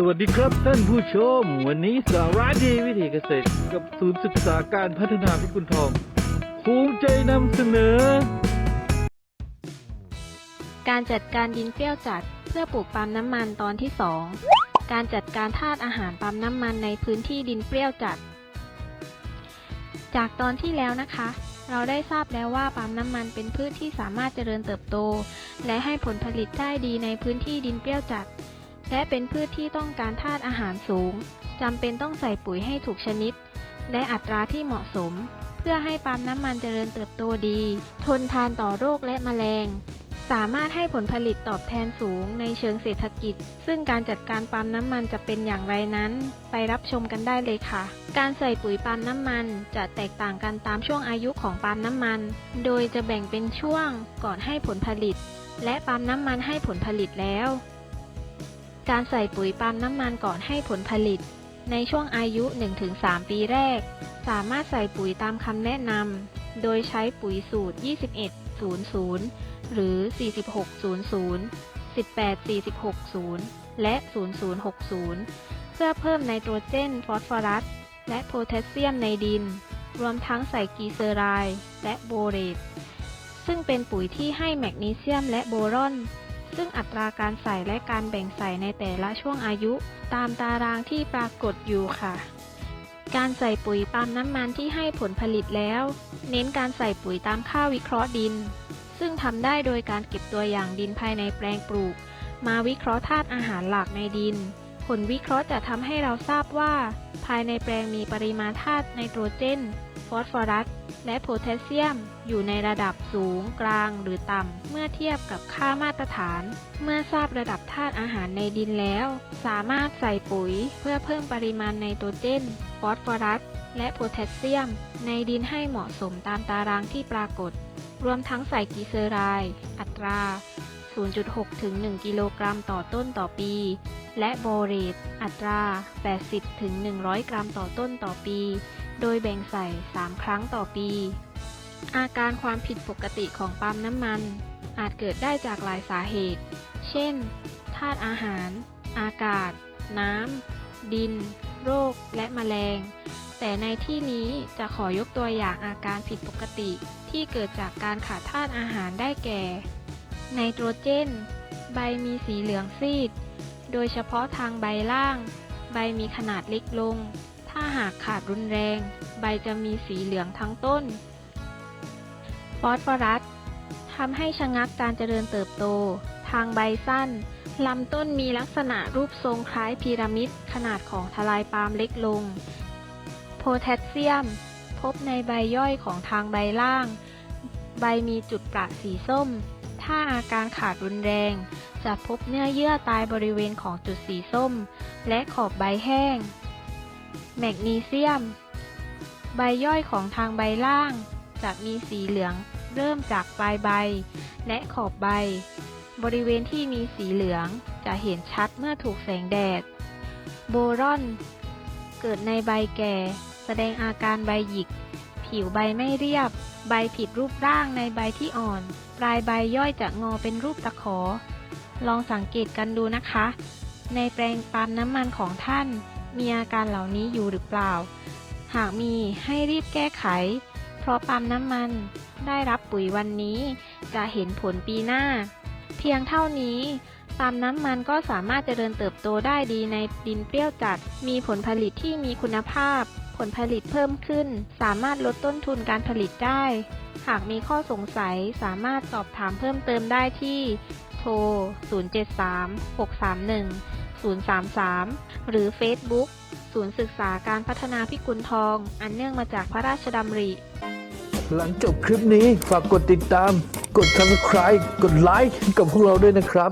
สวัสดีครับท่านผู้ชม วันนี้สาระดีวิถีเกษตรกับศูนย์ศึกษาการพัฒนาพิกุลทองภูมิใจนำเสนอ การจัดการดินเปรี้ยวจัดเพื่อปลูกปาล์มน้ำมันตอนที่ 2 การจัดการธาตุอาหารปาล์มน้ำมันในพื้นที่ดินเปรี้ยวจัด จากตอนที่แล้วนะคะ เราได้ทราบแล้วว่าปาล์มน้ำมันเป็นพืชที่สามารถเจริญเติบโต และให้ผลผลิตได้ดีในพื้นที่ดินเปรี้ยวจัด และเป็นพืชที่ต้องการธาตุอาหารสูงจำเป็นต้องใส่ปุ๋ยให้ถูกชนิด และอัตราที่เหมาะสม เพื่อให้ปาล์มน้ำมันเจริญเติบโตดี ทนทานต่อโรคและแมลง สามารถให้ผลผลิตตอบแทนสูงในเชิงเศรษฐกิจ ซึ่งการจัดการปาล์มน้ำมันจะเป็นอย่างไรนั้น ไปรับชมกันได้เลยค่ะ การใส่ปุ๋ยปาล์มน้ำมันจะแตกต่างกันตามช่วงอายุของปาล์มน้ำมัน โดยจะแบ่งเป็นช่วงก่อนให้ผลผลิต และปาล์มน้ำมันให้ผลผลิตแล้ว การใส่ปุ๋ยปาล์มน้ำมันก่อนให้ผลผลิต ในช่วงอายุ 1-3 ปีแรก สามารถใส่ปุ๋ยตามคำแนะนำ โดยใช้ปุ๋ยสูตร 2100 หรือ 4600 184600 และ 0060 เพื่อเพิ่มไนโตรเจน ฟอสฟอรัส และโพแทสเซียมในดิน รวมทั้งใส่กีเซอไรด์และโบเรตซึ่งเป็นปุ๋ยที่ให้แมกนีเซียมและโบรอน ซึ่งอัตราการใส่และการแบ่งใส่ในแต่ละช่วงอายุ ตามตารางที่ปรากฏอยู่ค่ะ การใส่ปุ๋ยปาล์มน้ำมันที่ให้ผลผลิตแล้ว เน้นการใส่ปุ๋ยตามค่าวิเคราะห์ดิน ซึ่งทำได้โดยการเก็บตัวอย่างดินภายในแปลงปลูก มาวิเคราะห์ธาตุอาหารหลักในดิน ผลวิเคราะห์จะทำให้เราทราบว่า ภายในแปลงมีปริมาณธาตุไนโตรเจน ฟอสฟอรัส และโพแทสเซียม อยู่ในระดับสูง กลางหรือต่ำ เมื่อเทียบกับค่ามาตรฐาน เมื่อทราบระดับธาตุอาหารในดินแล้ว สามารถใส่ปุ๋ยเพื่อเพิ่มปริมาณไนโตรเจน ฟอสฟอรัส และโพแทสเซียม ในดินให้เหมาะสมตามตารางที่ปรากฏ รวมทั้งใส่กีเซอไรด์อัตรา 0.6 ถึง 1 กิโลกรัมต่อต้นต่อปี และโบเรตอัตรา 80 ถึง 100 กรัมต่อต้นต่อปี โดยแบ่งใส่ 3 ครั้งต่อปี อาการความผิดปกติของปั๊มน้ำมัน อาจเกิดได้จากหลายสาเหตุ เช่น ธาตุอาหาร อากาศ น้ำ ดิน โรค และแมลง แต่ในที่นี้จะขอยกตัวอย่างอาการผิดปกติที่เกิดจากการขาดธาตุอาหารได้แก่ ไนโตรเจน ใบมีสีเหลืองซีด โดยเฉพาะทางใบล่าง ใบมีขนาดเล็กลง หากขาดรุนแรง ใบจะมีสีเหลืองทั้งต้น ฟอสฟอรัสทำให้ชะงักการเจริญเติบโต ทางใบสั้นลำต้นมีลักษณะรูปทรงคล้ายพีระมิด ขนาดของทลายปาล์มเล็กลง โพแทสเซียม พบในใบย่อยของทางใบล่าง ใบมีจุดประสีส้ม ถ้าอาการขาดรุนแรง จะพบเนื้อเยื่อตายบริเวณของจุดสีส้ม และขอบใบแห้ง แมกนีเซียม ใบย่อยของทางใบล่าง จะมีสีเหลืองเริ่มจากปลายใบ และขอบใบ บริเวณที่มีสีเหลืองจะเห็นชัดเมื่อถูกแสงแดด โบรอน เกิดในใบแก่ แสดงอาการใบหยิก ผิวใบไม่เรียบ ใบผิดรูปร่างในใบที่อ่อน ปลายใบย่อยจะงอเป็นรูปตะขอ ลองสังเกตกันดูนะคะ ในแปลงปาล์มน้ำมันของท่าน มีอาการเหล่านี้อยู่หรือเปล่า หากมีให้รีบแก้ไข เพราะปาล์มน้ำมันได้รับปุ๋ยวันนี้ จะเห็นผลปีหน้า เพียงเท่านี้ปาล์มน้ำมันก็สามารถเจริญเติบโตได้ดีในดินเปรี้ยวจัด มีผลผลิตที่มีคุณภาพ ผลผลิตเพิ่มขึ้น สามารถลดต้นทุนการผลิตได้ หากมีข้อสงสัยสามารถสอบถามเพิ่มเติมได้ที่ โทร 073 631 033 หรือ Facebook ศูนย์ศึกษาการพัฒนาพิกุลทอง อันเนื่องมาจากพระราชดำริ หลังจบคลิปนี้ฝากกดติดตาม กด subscribe กดไลค์กับพวกเราด้วยนะครับ